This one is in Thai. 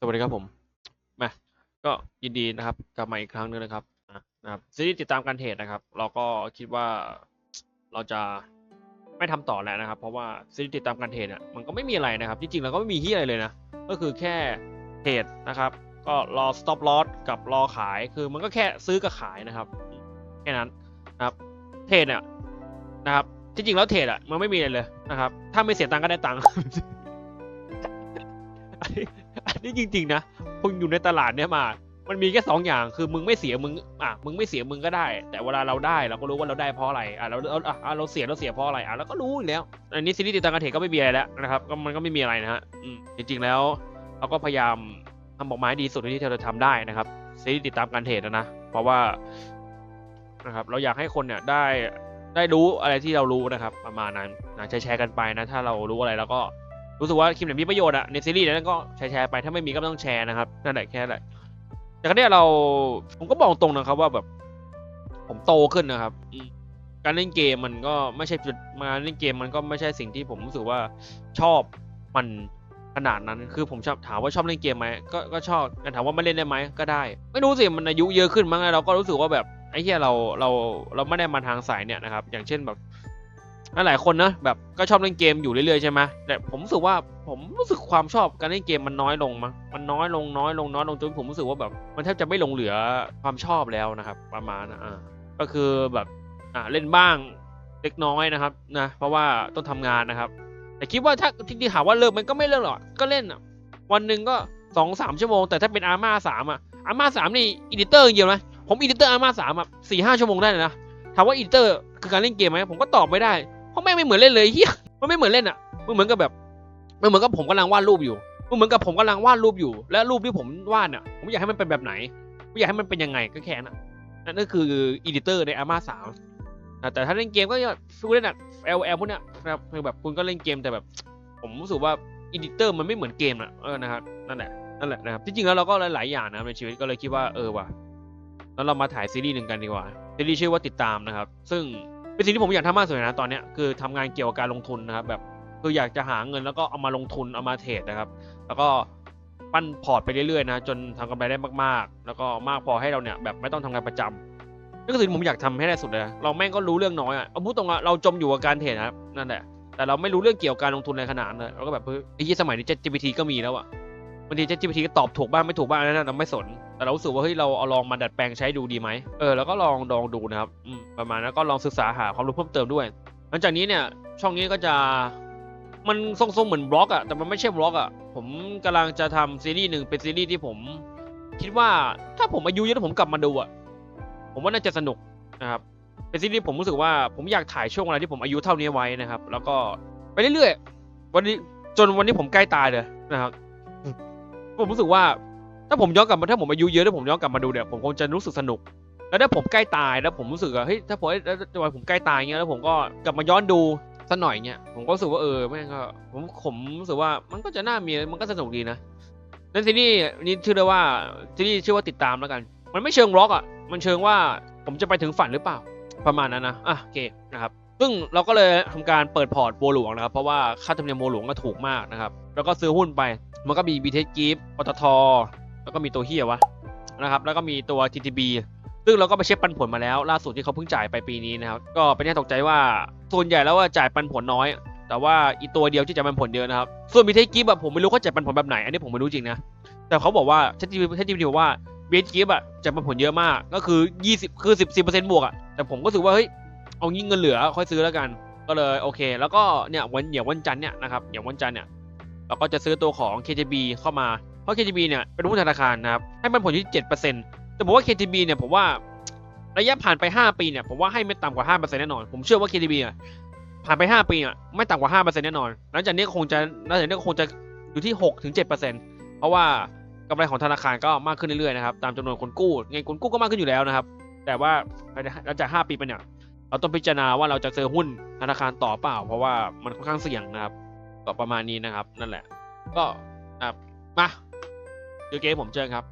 สวัสดีครับผมมาก็ยินดีนะครับกลับมาอีกครั้งหนึงนะครับนะครับซีรีส์ติดตามการเทรดนะครับ เราก็คิดว่าเราจะไม่ทำต่อแล้วนะครับ เพราะว่าซีรีส์ติดตามการเทรดเนี่ยมันก็ไม่มีอะไรนะครับ จริงๆแล้วก็ไม่มีที่อะไรเลยนะ ก็คือแค่เทรดนะครับ ก็รอ stop loss กับรอขายคือมันก็แค่ซื้อกับขายนะครับแค่นั้นนะครับเทรดเนี่ยนะครับ จริงๆแล้วเทรดอะมันไม่มีอะไรเลยนะครับ ถ้าไม่เสียตังค์ก็ได้ตังค์ อันนี้จริง ๆ นะคุณอยู่ในตลาดเนี่ยมา มันมีแค่สองอย่างคือมึงไม่เสียมึงอะมึงไม่เสียมึงก็ได้ แต่เวลาเราได้เราก็รู้ว่าเราได้เพราะอะไรอะเราเราอะเราเสียเราเสียเพราะอะไรอะเราก็รู้อยู่แล้ว อันนี้ซีรีส์ติดตามการเทรดก็ไม่มีอะไรแล้วนะครับก็มันก็ไม่มีอะไรนะฮะอืมจริงๆแล้วเราก็พยายามทำออกมาให้ดีสุดที่เราจะทำได้นะครับซีรีส์ติดตามการเทรดนะนะเพราะว่านะครับเราอยากให้คนเนี่ยได้ได้รู้อะไรที่เรารู้นะครับ ประมาณนั้นนะแชร์กันไปนะ ถ้าเรารู้อะไรแล้วก็ รู้สึกว่าคลิปไหนมีประโยชน์อะในซีรีส์นั้นก็แชร์แชร์ไปถ้าไม่มีก็ไม่ต้องแชร์นะครับนั่นแหละแค่นั้นแหละแต่ครั้งนี้เราผมก็บอกตรงนะครับว่าแบบ ผมโตขึ้นนะครับการเล่นเกมมันก็ไม่ใช่จุดมาเล่นเกมมันก็ไม่ใช่สิ่งที่ผมรู้สึกว่าชอบมันขนาดนั้นคือผมชอบถามว่าชอบเล่นเกมไหมก็ก็ชอบแต่ถามว่าไม่เล่นได้ไหมก็ได้ ไม่รู้สิมันอายุเยอะขึ้นมั้งเราก็รู้สึกว่าแบบไอ้เหี้ยเราเราเราไม่ได้มาทางสายเนี่ยนะครับ อย่างเช่นแบบ หลายคนนะแบบก็ชอบเล่นเกมอยู่เรื่อยๆใช่ไหมแต่ผมรู้สึกว่าผมรู้สึกความชอบการเล่นเกมมันน้อยลงมั้งมันน้อยลงน้อยลงน้อยลงจนผมรู้สึกว่าแบบมันแทบจะไม่หลงเหลือความชอบแล้วนะครับ ประมาณนะอ่าก็คือแบบอ่าเล่นบ้างเล็กน้อยนะครับนะเพราะว่าต้องทำงานนะครับ แต่คิดว่าถ้าที่ที่ถามว่าเลิกมันก็ไม่เลิกหรอกก็เล่นอะวันหนึ่งก็สองสามชั่วโมง แต่ถ้าเป็นอาร์มาสามอะอาร์มาสามนี่อีดิเตอร์เยอะไหมผมอีดิเตอร์อาร์มาสามอะสี่ห้าชั่วโมงได้เลยนะถามว่าอีดิเตอร์คือการเล่นเกมไหมผมก็ตอบไม่ได้ ราะแม่งไม่เหมือนเล่นเลยเฮียมันไม่เหมือนเล่นอะ มันเหมือนกับแบบ มันเหมือนกับผมกำลังวาดรูปอยู่ มันเหมือนกับผมกำลังวาดรูปอยู่ และรูปที่ผมวาดเนี่ยผมอยากให้มันเป็นแบบไหนผมอยากให้มันเป็นยังไงก็แค่นั้นอะนั่นก็คืออีดิเตอร์ในอาร์มาสามแต่ถ้าเล่นเกมก็ฟูเล่นอะ L L พวกเนี้ยนะครับคือแบบคุณก็เล่นเกมแต่แบบ ผมรู้สึกว่าอีดิเตอร์มันไม่เหมือนเกมอะเออนะครับนั่นแหละนั่นแหละนะครับจริงๆแล้วเราก็หลายๆอย่างนะครับในชีวิตก็เลยคิดว่าเออว่ะแล้วเรามาถ่ายซีรีส์หนึ่งกันดีกว่าซีรีส์ชื่อว่าติดตามนะครับ ซึ่ง เป็นสิ่งที่ผมอยากทำมากสุดเลยนะตอนเนี้ยคือทำงานเกี่ยวกับการลงทุนนะครับ แบบคืออยากจะหาเงินแล้วก็เอามาลงทุนเอามาเทรดนะครับ แล้วก็ปั้นพอร์ตไปเรื่อยๆนะจนทำกำไรได้มากๆ แล้วก็มากพอให้เราเนี่ยแบบไม่ต้องทำงานประจำนี่ก็คือสิ่งผมอยากทำให้ได้สุดเลยนะเราแม่งก็รู้เรื่องน้อยอะเอาพูดตรงอะเราจมอยู่กับการเทรดนะครับนั่นแหละแต่เราไม่รู้เรื่องเกี่ยวกับการลงทุนอะไรขนาดนั้นเลยเราก็แบบเฮ้ยไอ้ยี่สมัยนี้ ChatGPT ก็มีแล้วอะบางที ChatGPT ก็ตอบถูกบ้างไม่ถูกบ้างนั่นเราไม่สน แต่เรารู้สึกว่าเฮ้ยเราเอาลองมาดัดแปลงใช้ดูดีไหมเออแล้วก็ลองลองดูนะครับอืมประมาณนั้นก็ลองศึกษาหาความรู้เพิ่มเติมด้วย หลังจากนี้เนี่ยช่องนี้ก็จะมันทรงๆเหมือนบล็อกอะแต่มันไม่ใช่บล็อกอะผมกำลังจะทำซีรีส์หนึ่งเป็นซีรีส์ที่ผม คิดว่าถ้าผมอายุเยอะแล้วผมกลับมาดูอะผมว่าน่าจะสนุกนะครับเป็นซีรีส์ที่ผมรู้สึกว่าผมอยากถ่ายช่วงเวลาที่ผมอายุเท่านี้ไว้นะครับ แล้วก็ไปเรื่อยๆวันนี้จนวันนี้ผมใกล้ตายเลยนะครับ ผมรู้สึกว่า ถ้าผมย้อนกลับมาถ้าผมอายุเยอะแล้วผมย้อนกลับมาดูเนี่ยผมคงจะรู้สึกสนุก แล้วถ้าผมใกล้ตายแล้วผมรู้สึกว่าเฮ้ยถ้าผมแล้วถ้าวันผมใกล้ตายเงี้ยแล้วผมก็กลับมาย้อนดูสักหน่อยเงี้ยผมก็รู้สึกว่าเออแม่งก็ผมผมรู้สึกว่ามันก็จะน่ามีมันก็สนุกดีนะนั่นซีรีส์นี่ชื่อได้ว่าซีรีส์ชื่อว่าติดตามแล้วกัน มันไม่เชิงร็อกอะมันเชิงว่าผมจะไปถึงฝันหรือเปล่าประมาณนั้นนะอะโอเคนะครับซึ่งเราก็เลยทำการเปิดพอร์ตโบหลวงนะครับ เพราะว่าค่าธรรมเนียมโบหลวงก็ถูกมากนะครับ แล้วก็ซื้อหุ้นไป มันก็มี b t เ g ปตท แล้วก็มีตัวเฮียวะนะครับ แล้วก็มีตัว TTB ซึ่งเราก็ไปเช็คปันผลมาแล้ว ล่าสุดที่เขาเพิ่งจ่ายไปปีนี้นะครับก็เป็นที่ตกใจว่าส่วนใหญ่แล้วว่าจ่ายปันผลน้อย แต่ว่าอีตัวเดียวที่จ่ายปันผลเยอะนะครับส่วน b t เ g แบบผมไม่รู้เขาจ่ายปันผลแบบไหนอันนี้ผมไม่รู้จริงนะแต่เขาบอกว่าชัดจีชัดจีบอกว่า b t เ g อะจ่ายปันผลเยอะมากก็คือ 20 คือ 10 10บวกอะแต่ผมก็รู้สึกว่าเฮ้ยเอางี้เงินเหลือค่อยซื้อแล้วกัน ก็เลยโอเค แล้วก็เนี่ยวันเดี๋ยววันจันทร์เนี่ยนะครับเดี๋ยววันจันทร์เนี่ยเราก็จะซื้อตัวของ KTB เข้ามา ราะ KTB เนี่ยเป็นหุ้นธนาคารนะครับให้มันผลที่ 7%แต่ผมว่า KTB เนี่ยผมว่าระยะผ่านไป 5 ปีเนี่ยผมว่าให้ไม่ต่ำกว่า 5%แน่นอน ผมเชื่อว่า KTB อะผ่านไป 5 ปีอะไม่ต่ำกว่า 5%แน่นอนหลังจากนี้คงจะหลังจากนี้คงจะอยู่ที่6ถึง7%เพราะว่ากำไรของธนาคารก็มากขึ้นเรื่อยๆนะครับตามจำนวนคนกู้เงินคนกู้ก็มากขึ้นอยู่แล้วนะครับ แต่ว่าหลังจาก 5 ปีไปเนี่ยเราต้องพิจารณาว่าเราจะซื้อหุ้นธนาคารต่อเปล่า เพราะว่ามันค่อนข้างเสี่ยงนะครับก็ประมาณนี้นะครับ นั่นแหละ ก็นะครับมา คือเกมผมเจอครับ